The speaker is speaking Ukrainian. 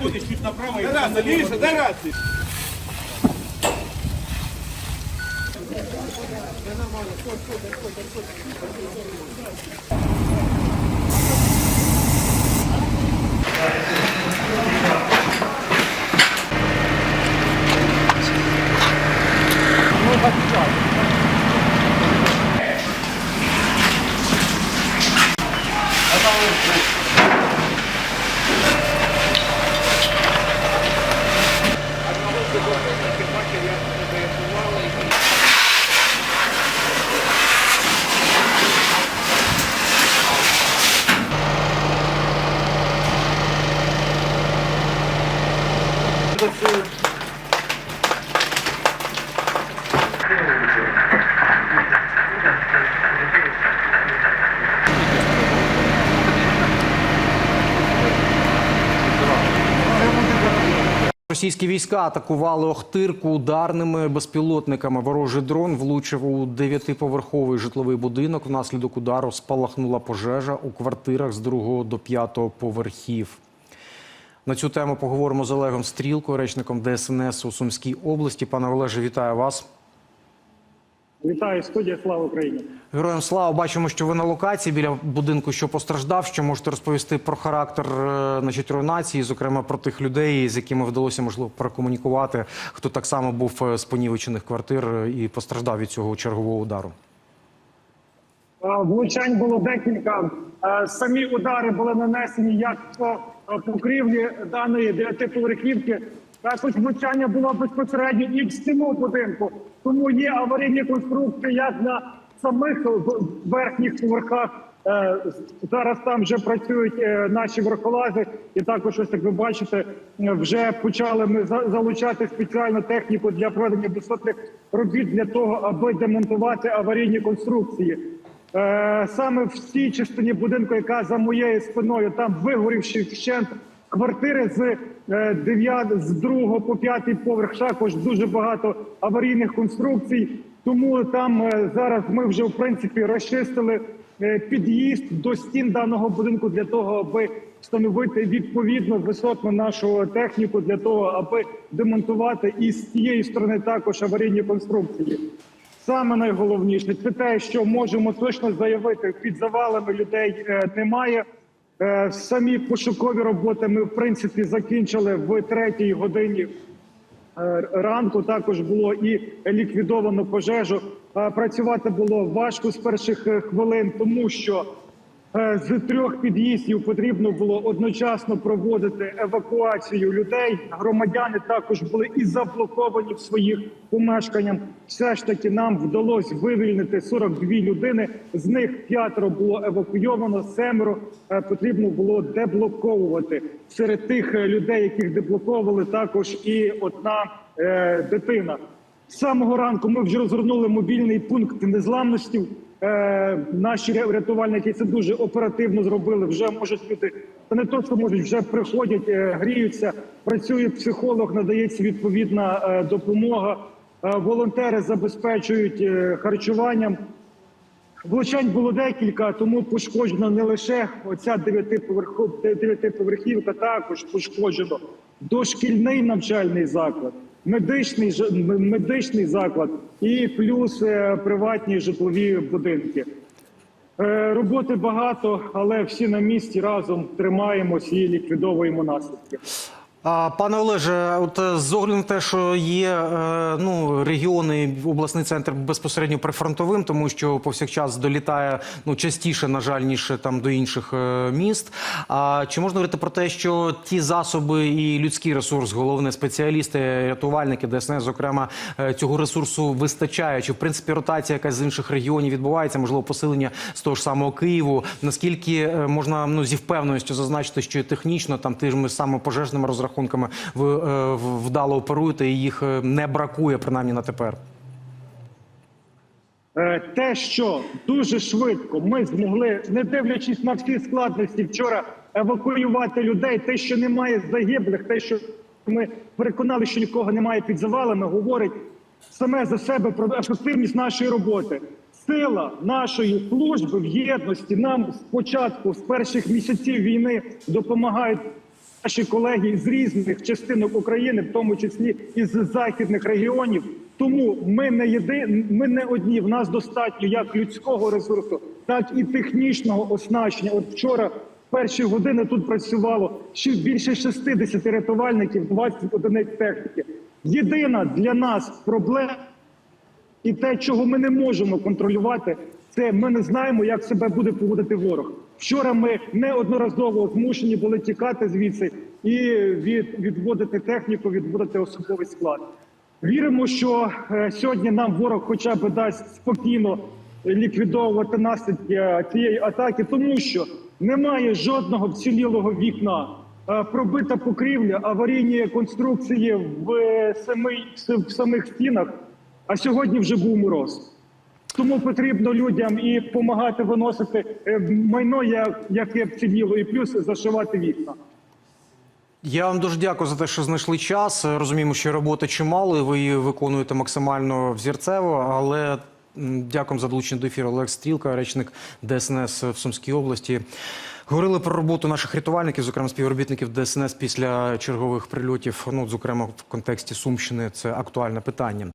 выходишь чуть направо и Дай там рацию, стой, стой, стой, рацию. Російські війська атакували Охтирку ударними безпілотниками. Ворожий дрон влучив у дев'ятиповерховий житловий будинок. Внаслідок удару спалахнула пожежа у квартирах з другого до п'ятого поверхів. На цю тему поговоримо з Олегом Стрілкою, речником ДСНС у Сумській області. Пане Олеже, вітаю вас. Вітаю студія, слава Україні. Героям слава, бачимо, що ви на локації біля будинку, що постраждав. Що можете розповісти про характер е, значить, руйнації, зокрема про тих людей, з якими вдалося можливо прокомунікувати, хто так само був е, з понівечених квартир е, і постраждав від цього чергового удару. Влучань було декілька. Самі удари були нанесені як по покрівлі даної дев'ятиповерхівки. Також влучання було безпосередньо і в стіну будинку. Тому є аварійні конструкції як на самих верхніх поверхах. Е, Зараз там вже працюють е, наші верхолази, і також ось як ви бачите, вже почали ми залучати спеціальну техніку для проведення висотних робіт для того, аби демонтувати аварійні конструкції. Е, Саме в цій частині будинку, яка за моєю спиною, там вигорівши вщент квартири з е, 9, з другого по п'ятий поверх, також дуже багато аварійних конструкцій. Тому там е, зараз ми вже в принципі розчистили е, під'їзд до стін даного будинку для того, аби встановити відповідно висотну нашу техніку для того, аби демонтувати і з цієї сторони також аварійні конструкції. Саме найголовніше це те, що можемо точно заявити, під завалами людей е, немає. Е, Самі пошукові роботи ми в принципі закінчили в третій годині е, ранку. Також було і ліквідовано пожежу. Е, Працювати було важко з перших хвилин, тому що з трьох під'їздів потрібно було одночасно проводити евакуацію людей. Громадяни також були і заблоковані в своїх помешканнях. Все ж таки нам вдалося вивільнити 42 людини. З них п'ятеро було евакуйовано, семеро е, потрібно було деблоковувати. Серед тих е, людей, яких деблоковували, також і одна е, дитина. З самого ранку ми вже розгорнули мобільний пункт незламності. Е, наші рятувальники це дуже оперативно зробили. Вже можуть люди, та не то, що можуть, вже приходять, е, гріються. Працює психолог, надається відповідна е, допомога. Волонтери забезпечують харчуванням. Влучань було декілька, тому пошкоджено не лише оця дев'ятиповерхівка, також пошкоджено дошкільний навчальний заклад, медичний медичний заклад і плюс е, приватні житлові будинки. Е, Роботи багато, але всі на місці разом тримаємось і ліквідовуємо наслідки. Пане Олеже, от е, з огляду на те, що є е, ну, регіони, обласний центр безпосередньо прифронтовим, тому що повсякчас долітає ну, частіше, на жаль, ніж там до інших е, міст. А чи можна говорити про те, що ті засоби і людський ресурс, головне спеціалісти, рятувальники, ДСНС, зокрема, цього ресурсу вистачає? Чи в принципі ротація якась з інших регіонів відбувається? Можливо, посилення з того ж самого Києву? Наскільки можна ну зі впевненістю зазначити, що технічно там тими саме пожежними розрахунками ви е, вдало оперуєте і їх е, не бракує принаймні на тепер? Е, Те, що дуже швидко ми змогли, не дивлячись на всі складності, вчора евакуювати людей, те, що немає загиблих, те, що ми переконали, що нікого немає під завалами, говорить саме за себе про ефективність нашої роботи. Сила нашої служби в єдності нам спочатку, з перших місяців війни, допомагають наші колеги з різних частинок України, в тому числі із західних регіонів. Тому ми не єди, ми не одні. В нас достатньо як людського ресурсу, так і технічного оснащення. От вчора перші години тут працювало ще більше 60 рятувальників, 20 одиниць техніки. Єдина для нас проблема і те, чого ми не можемо контролювати, це ми не знаємо, як себе буде поводити ворог. Вчора ми неодноразово змушені були тікати звідси і від, відводити техніку, відводити особовий склад. Віримо, що е, сьогодні нам ворог хоча б дасть спокійно ліквідовувати наслідки е, цієї атаки, тому що немає жодного вцілілого вікна. Е, Пробита покрівля, аварійні конструкції в, е, самий, в самих стінах. А сьогодні вже був мороз. Тому потрібно людям і допомагати виносити е, майно, як- яке вціліло, і плюс зашивати вікна. Я вам дуже дякую за те, що знайшли час. Розуміємо, що роботи чимало, і ви її виконуєте максимально взірцево, але м, дякуємо за долучення до ефіру Олег Стрілка, речник ДСНС в Сумській області. Говорили про роботу наших рятувальників, зокрема співробітників ДСНС після чергових прильотів. Ну, зокрема, в контексті Сумщини це актуальне питання.